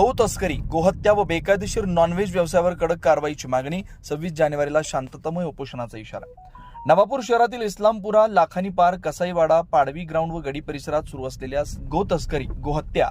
गौ तस्करी गोहत्या व बेकायदेशीर नॉनव्हेज व्यवसायावर कडक कारवाईची मागणी सव्वीस जानेवारीला शांततामय उपोषणाचा इशारा. नवापूर शहरातील इस्लामपुरा लाखानी पार कसाईवाडा पाडवी ग्राउंड व गडी परिसरात सुरू असलेल्या गो तस्करी गोहत्या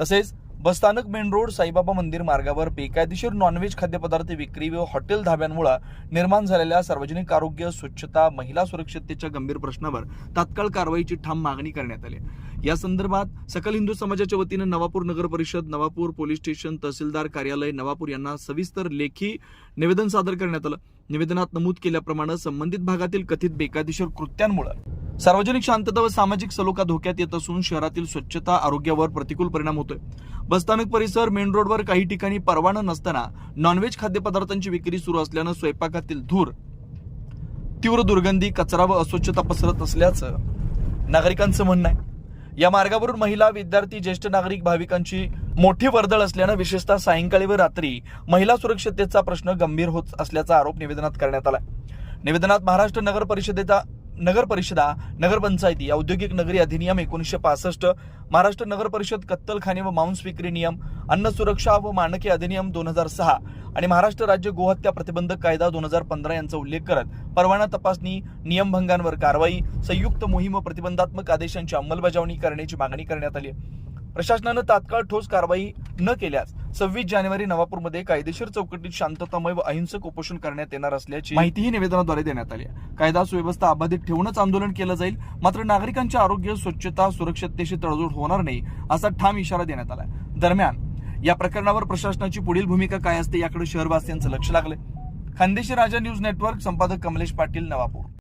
तसेच बसस्थानक मेन रोड साईबाबा मंदिर मार्गावर बेकायदेशीर नॉनव्हेज खाद्यपदार्थ विक्री व हॉटेल धाब्यांमुळे निर्माण झालेल्या सार्वजनिक आरोग्य स्वच्छता महिला सुरक्षिततेच्या गंभीर प्रश्नावर तात्काळ कारवाईची ठाम मागणी करण्यात आली या संदर्भात सकल हिंदू समाजाच्या वतीनं नवापूर नगर परिषद नवापूर पोलीस स्टेशन तहसीलदार कार्यालय नवापूर यांना सविस्तर लेखी निवेदन सादर करण्यात आलं. निवेदनात नमूद केल्याप्रमाणे संबंधित भागातील कथित बेकायदेशीर कृत्यांमुळे सार्वजनिक शांतता व सामाजिक सलोखा धोक्यात येत असून शहरातील स्वच्छता आरोग्यावर प्रतिकूल परिणाम होतोय. बसस्थानक परिसर मेन रोडवर काही ठिकाणी परवाना नसताना नॉनव्हेज खाद्यपदार्थांची विक्री सुरू असल्यानं स्वयंपाकातील धूर तीव्र दुर्गंधी कचरा व अस्वच्छता पसरत असल्याचं नागरिकांचं म्हणणं आहे. या मार्गावरून महिला विद्यार्थी ज्येष्ठ नागरिक भाविकांची मोठी वर्दळ असल्यानं विशेषतः सायंकाळी व रात्री महिला सुरक्षिततेचा प्रश्न गंभीर होत असल्याचा आरोप निवेदनात करण्यात आला निवेदनात महाराष्ट्र नगर परिषदेचा नगर परिषदा नगरपंचायती औद्योगिक नगरी अधिनियम एकोणीसशे पासष्ट महाराष्ट्र नगर परिषद कत्तलखाने व मांस विक्री नियम अन्न सुरक्षा व मानके अधिनियम दोन हजार सहा आणि महाराष्ट्र राज्य गोहत्या प्रतिबंधक कायदा दोन हजार पंधरा यांचा उल्लेख करत परवाना तपासणी नियमभंगांवर कारवाई संयुक्त मोहीम व प्रतिबंधात्मक आदेशांची अंमलबजावणी करण्याची मागणी करण्यात आली प्रशासनानं तात्काळ ठोस कारवाई न केल्यास सव्वीस जानेवारी नवापूरमध्ये कायदेशीर चौकटीत शांततामय व अहिंसक उपोषण करण्यात येणार असल्याची माहितीही निवेदनाद्वारे देण्यात आली आहे. कायदा सुव्यवस्था अबाधित ठेवूनच आंदोलन केलं जाईल मात्र नागरिकांचे आरोग्य स्वच्छता सुरक्षिततेशी तडजोड होणार नाही असा ठाम इशारा देण्यात आला दरम्यान या प्रकरणावर प्रशासनाची पुढील भूमिका काय असते याकडे शहरवासियांचं लक्ष लागलं खानदेशी राजा न्यूज नेटवर्क संपादक कमलेश पाटील नवापूर.